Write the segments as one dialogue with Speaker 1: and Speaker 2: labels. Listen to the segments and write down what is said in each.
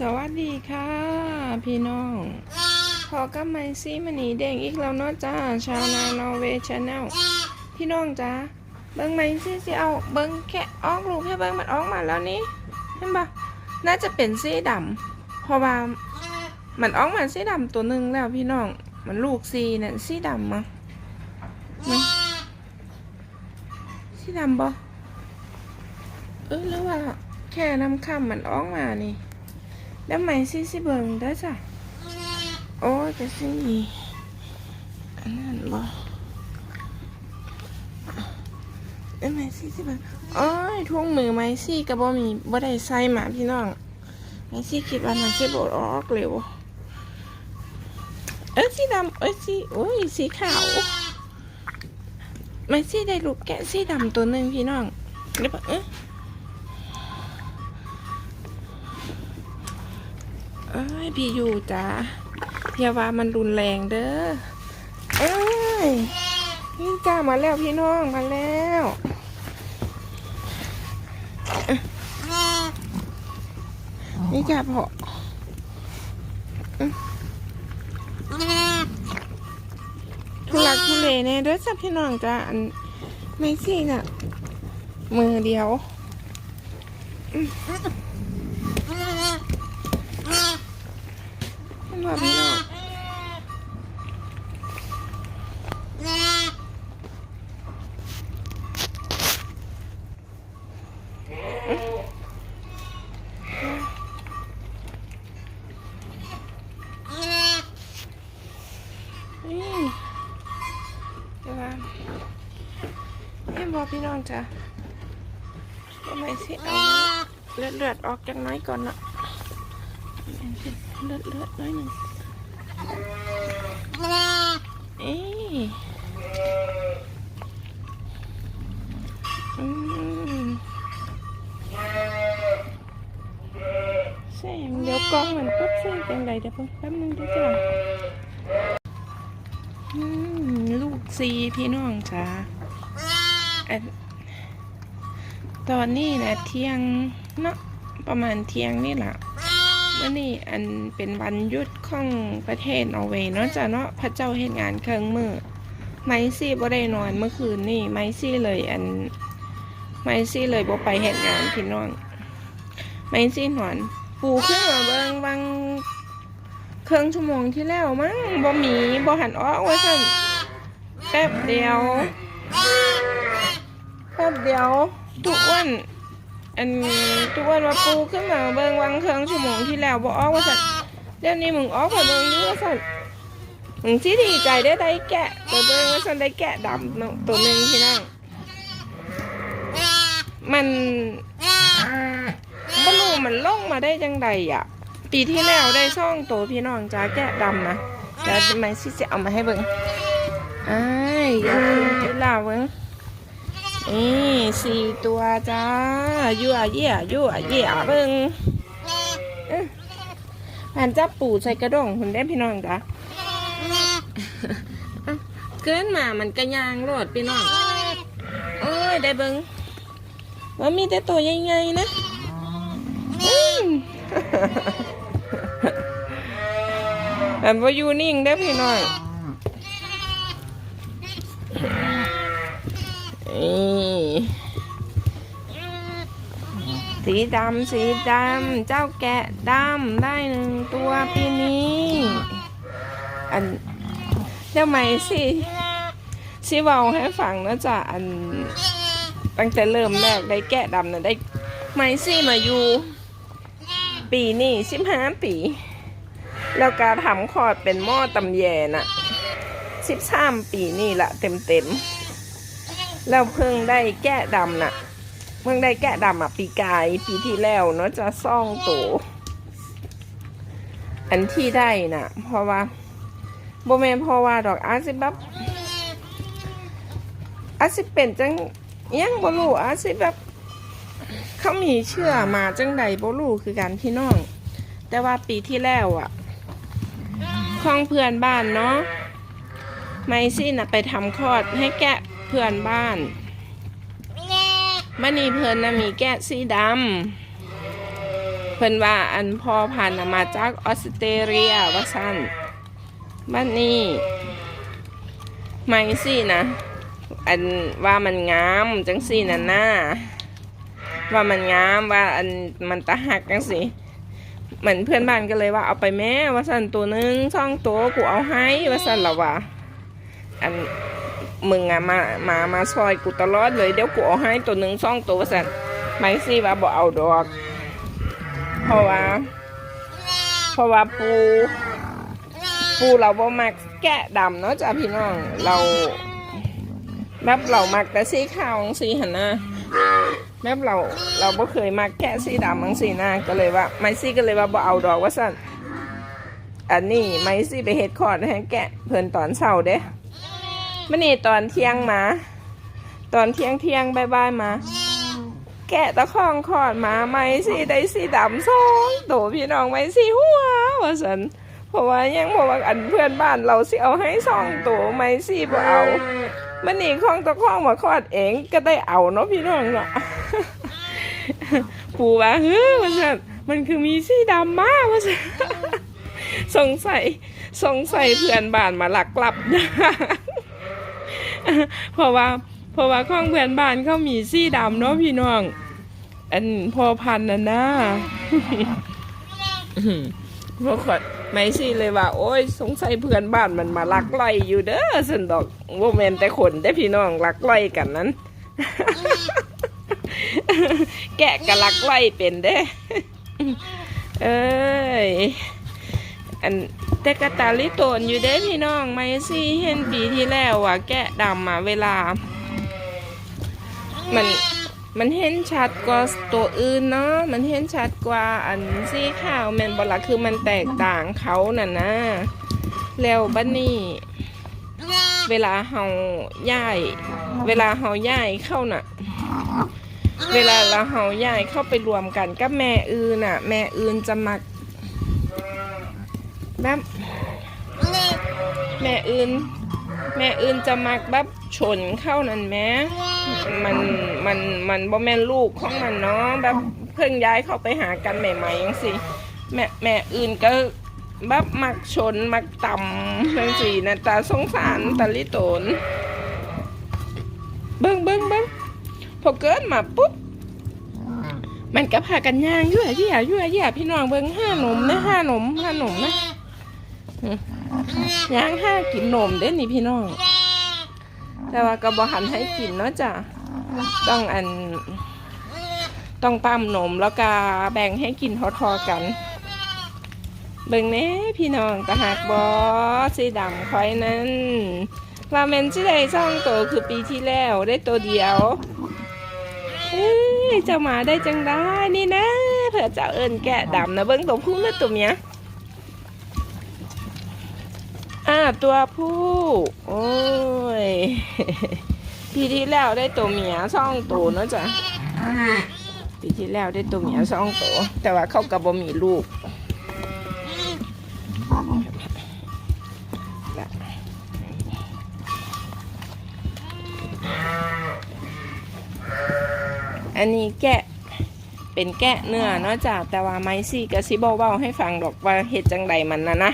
Speaker 1: สวัสดีค่ะ พี่น้องพอกับไมซี่มันนีเด้งอีกแล้วเนาะจ้าชาวนานอเวชแนลพี่น้องจ้าเบิ้งไมซี่สิเอาเบิ้งแค่ออกลูกให้เบิ้งมันออกมาแล้วนี่เห็นปะน่าจะเป็นสีดำเพราะว่ามันออกมาสีดำตัวหนึ่งแล้วพี่น้องมันลูกสีเนี่ยสีดำมั้งมั้งสีดำบ่เออแล้วว่าแค่น้ำค่ำมันออกมานี่ แล้วไหมซี่สิเบิงได้อจ้ะโอ้ยจะสิอันนั้นบ่แล้วไหมซี่สิเบิงโอ้ยทุ่งมือไหมซี่ก็บ่มีบ่ได้ใส่หมาพี่น้องไหมซี่คิดว่ามันสิบ่ออกเร็วเอ้ยสีดำเอ้ยสีโอ้ยสีขาวไหมซี่ได้ลูกแกะสีดำตัวหนึ่งพี่น้องเดี๋ยวปะเอ้ย อ้ยพี่อยู่จ้าอย่าว่ามันรุนแรงเด้อเอ้ยนี่จ้ามาแล้วพี่น้องมาแล้วเอ้ยนี่จ้าพอทุลักทุเลแน่เด้อจ้าพี่น้องจ้าอันไม่สิน่ะมือเดียวอ มันว่าพี่น้องนี่เดี๋ยวว่าเอ็มบอกพี่น้องจ้ะทำไมสิเอาเลือดเลือดออกจังน้อยก่อนนะ เลือดเลือดน้อยหนึ่งเอ้ยเสียงเดี๋ยวกล้องมันปุ๊บเสียงจังใดเดี๋ยวแป๊บนึงเดี๋ยวจ้ะลูกซีพี่น้องจ้าอันตอนนี้นะเที่ยงเนาะประมาณเที่ยงนี่แหละ เมื่อนี่อันเป็นวันหยุดของประเทศนอร์เวย์เนาะจ้ะเนาะพระเจ้าเฮ็ดงานเครื่องมือไมซี่บ่ได้นอนเมื่อคืนนี่ไมซี่เลยอันไมซี่เลยบ่ไปเฮ็ดงานพี่น้องไมซี่นอนปูขึ้นมาเบิงบางเครึ่งชั่วโมงที่แล้วมั้งบ่มีบ่หันอ้อกไว้สั่นแป๊บเดียวแป๊บเดียวทุกวัน อันทุกวันว่าปูขึ้นมาเบิ่งวังเครื่องชั่วโมงที่แล้วบ่ออกว่าสั่นเดี๋ยวนี้มึงออกมาเบิ่งดูว่าสั่นมึงสิดีใจได้ได้แกะไปเบิ่งว่าสั่นได้แกะดำตัวหนึ่งพี่น้องมันบ่รู้มันล่งมาได้จังใดอะ ปีที่แล้วได้ช่องโตวพี่น้องจ้าแกะดำนะจะไม่สิจเอามาให้เบิ่งอ้ายอยาเวลาเบิ่ง นี่สี่ตัวจ้ายั่วเยี่ยยั่วเยี่ยเบิ่งแอผ่านจับปูใส่กระดองคุณได้พี่น้องจ้าอะเกินมามันกระยางโลดพี่น้องโอ้ยได้เบิ่งว่ามีแต่ตัวใหญ่ๆนะอันว่าอยู่นิ่งได้พี่น้อง สีดำสีดำเจ้าแกะดำได้หนึ่งตัวปีนี้ อันเดี๋ยวไหมสิสิเบาให้ฟังนะจ๊ะอัน ตั้งแต่เริ่มแรกได้แกะดำนะได้ไหมสิมาอยู่ ปีนี้สิบห้าปี แล้วการทำคอดเป็นหม้อตำแยน่ะสิบสามปีนี่ละเต็มเต็ม แล้วเพิ่งได้แกะดำน่ะ เพิ่งได้แกะดำอะปีกายปีที่แล้วเนาะจะซ่องโตวอันที่ได้น่ะ เพราะว่าโบแมนเพราะว่าดอกอาจสิแบบอาจสิเป็นจังยังบ่รู้อาจสิแบบเขามีเชื่อมาจังใดโบ่รู้คือกันพี่น้อง แต่ว่าปีที่แล้วอะของเพื่อนบ้านเนาะไมซี่น่ะไปทำคลอดให้แกะ เพื่อนบ้านมันนี่เพื่อนนะมีแกะสีดำเพิ่นว่าอันพอพันธุ์น่ะมาจากออสเตรเลียว่าซั่นบ้านนี้ไม่สินะ อันว่ามันงามจังสี่น่ะนะว่ามันงามว่าอันมันตะหักจังสิเหมือนเพื่อนบ้านก็เลยว่าเอาไปแม่ว่าสันตัวนึงช่องตัวกูเอาให้ว่าสันละว่าอัน มึงอะมามามาซอยกูตลอดเลยเดี๋ยวกูเอาให้ตัวหนึ่งช่องตัวว่าสันไม่สิว่าบ่เอาดอก เพราะว่า เพราะว่าปูปูเราบ่มักแกะดำเนาะจ้ะพี่น้องเราแบบเรามักแต่สีขาวจังสีหันนะแบบเราเราบ่เคยมักแกะสีดำจังสีหนะก็เลยว่า ไมซี่ก็เลยว่าบ่เอาดอกว่าสั่นอันนี้ไมซี่ไปเฮ็ดคอร์ดให้แกะเพิ่นตอนเช้าเด้ มื่อนี้ตอนเที่ยงมา ตอนเที่ยงเที่ยงบายบายมา แกะตะข้องคอดมาไมซี่ได้สีดำสองตัวพี่น้องไมซี่หัวว่าสันเพราะว่ายังบอกว่าอันเพื่อนบ้านเราสิเอาให้สองตัวไม่สิบ่เอามันนี่ข้องตะข้องมาคอดเองก็ได้เอาเนาะพี่น้องเนาะปู่ว่าเฮ้ยว่าสันมันคือมีสีดำมากว่าสันสงสัยสงสัยเพื่อนบ้านมาหลักกลับนะ เพราะว่าเพราะว่าข้องเพื่อนบ้านเขามีสีดำเนาะพี่น้อง อันพอพันน่ะนะพวกขดไม่สิเลยว่า โอ้ย สงสัยเพื่อนบ้านมันมาลักไล่อยู่เด้อสันดอกว่าแมนแต่คนได้พี่น้องลักไล่กันนั้น แกะกะลักไล่เป็นเด้ เอ้ย อันแต่กระตาลิโตนอยู่เด้พี่น้องไม่สิเห็นปีที่แล้วว่าแกะดำมาเวลา มันมันเห็นชัดกว่าตัวอื่นเนาะมันเห็นชัดกว่าอันสีขาวแมนบอละคือมันแตกต่างเขาน่ะนะแล้วบันนี้เวลาเฮาย่าย เวลาเฮาย่ายเข้าน่ะ เวลาเราเฮาย่ายเข้าไปรวมกันกับแม่อื่นน่ะ แม่อื่นจะมัก บบแม่อื่น แม่อื่นจะมักแบบชนเข้านั่นแม้มันมันมันบ่แม่นลูกของมันเนาะแบบเพิ่งย้ายเข้าไปหากันใหม่ๆยังสิแม่แม่อื่นก็แบบมักชนมักต่ำยังสินะตาสงสารตาลิโตนเบิ้งเบิ้งเบิ้งพอเกิดมาปุ๊บมันก็พากันย่างยั่วเยี่ยยั่วเยี่ยพี่น้องเบิ้งห้าหนุ่มนะห้าหนุ่มห้าหนุ่มนะ ย่างห้ากินนมเด้นี่พี่น้อง แต่ว่าก็บ่หันให้กินเนาะจ้ะต้องอัน ต้องปั้มนมแล้วก็แบ่งให้กินทอๆกัน เบิ่งแน่พี่น้องตะหักบอสีดำคอยนั้นว่าแมนสิได้ซ่องโตคือปีที่แล้วได้ตัวเดียวเอ้ยเจ้ามาได้จังได้นี่นะเผื่อเจ้าเอิญแกะดำนะเบิ่งตัวผู้และตัวเมีย อ่าตัวผู้ โอ้ย ปีที่แล้วได้ตัวเมียสองตัวเนอะจ๊ะปีที่แล้วได้ตัวเมียสองตัวแต่ว่าเขากับบ่มีลูกอันนี้แกะเป็นแกะเนื้อเนาะจ้ะแต่ว่าไม้ซี่กะซิบเว้าให้ฟังดอกว่าเฮ็ดจังใดมันนะนะ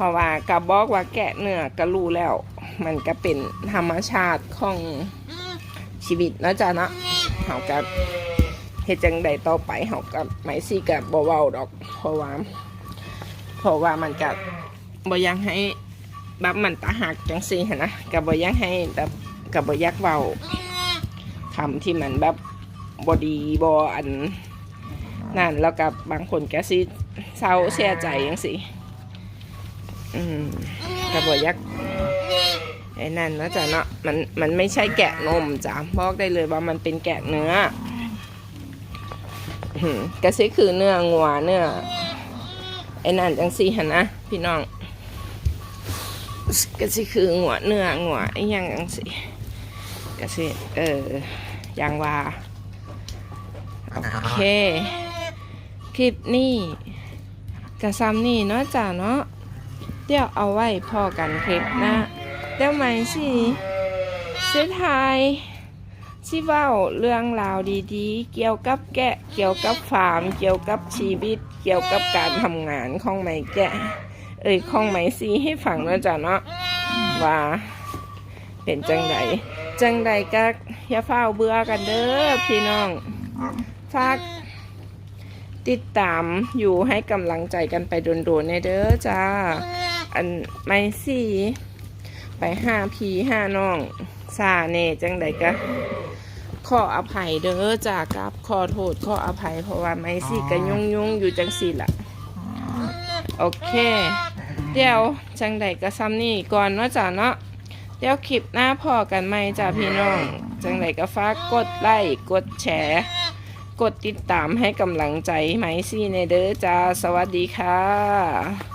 Speaker 1: ราะว่ากะบอกว่าแกะเนื้อก็รู้แล้ว มันก็เป็นธรรมชาติของชีวิตนะจ๊ะนะเฮาก็เฮ็ดจังใดต่อไปเฮาก็ไม่สิก็บ่เว้าดอก เพราะว่าเพราะว่ามันก็บ่อยังให้แบบมันตาหักจังซี่นะก็บ่อยังให้แบบก็บ่อยากเว้าคำที่มันแบบบ่ดีบ่อันนั่นแล้วกับบางคนก็สิเศร้าเสียใจจังซี่ อืมกระบอกยักษ์ไอ้นั่นนะจ๊ะเนาะมันมันไม่ใช่แกะนมจ้ะบอกได้เลยว่ามันเป็นแกะเนื้อกระซิคือเนื้องัวเนื้อไอ้นั่นจังซี่หันนะพี่น้องกระซิคืองัวเนื้องัวไอ้ยังจังซี่กระซิเออยังว่าโอเค คลิปนี้กระซ้ำนี่เนาะจ้ะเนาะ เดี๋ยวเอาไว้พอกันคลิปหนะเดี๋ยวใหมสิเสียทายสิเว้าเรื่องราวดีๆ เกี่ยวกับแกะ เกี่ยวกับฟาร์ม เกี่ยวกับชีวิต เกี่ยวกับการทำงานของไหมแกะ เอ้ยของไหมซีให้ฟังเนาะจ้ะเนาะว่าเป็นจังใดจังใดก็อย่าเฝ้าเบื่อกันเด้อพี่น้องฝากติดตามอยู่ให้กำลังใจกันไปโดนๆในเด้อจ้า อันไม่สี่ไปห้าพี่ห้าน้องซาเน่จังใดก็ขออภัยเด้อจ้ากับขอโทษขออภัย เพราะว่าไม่สี่ก็ยุ่งยุ่งๆอยู่จังสี่ละโอเค เดี๋ยวจังใดก็ซ้ำนี่ก่อนเนาะจ้าเนาะเดี๋ยวคลิปหน้าพอกันไหมจ้าพี่น้อง จังไหนก็ฝากกดไลค์กดแชร์กดติดตามให้กำลังใจไหมซี่ในเด้อจ้า สวัสดีค่ะ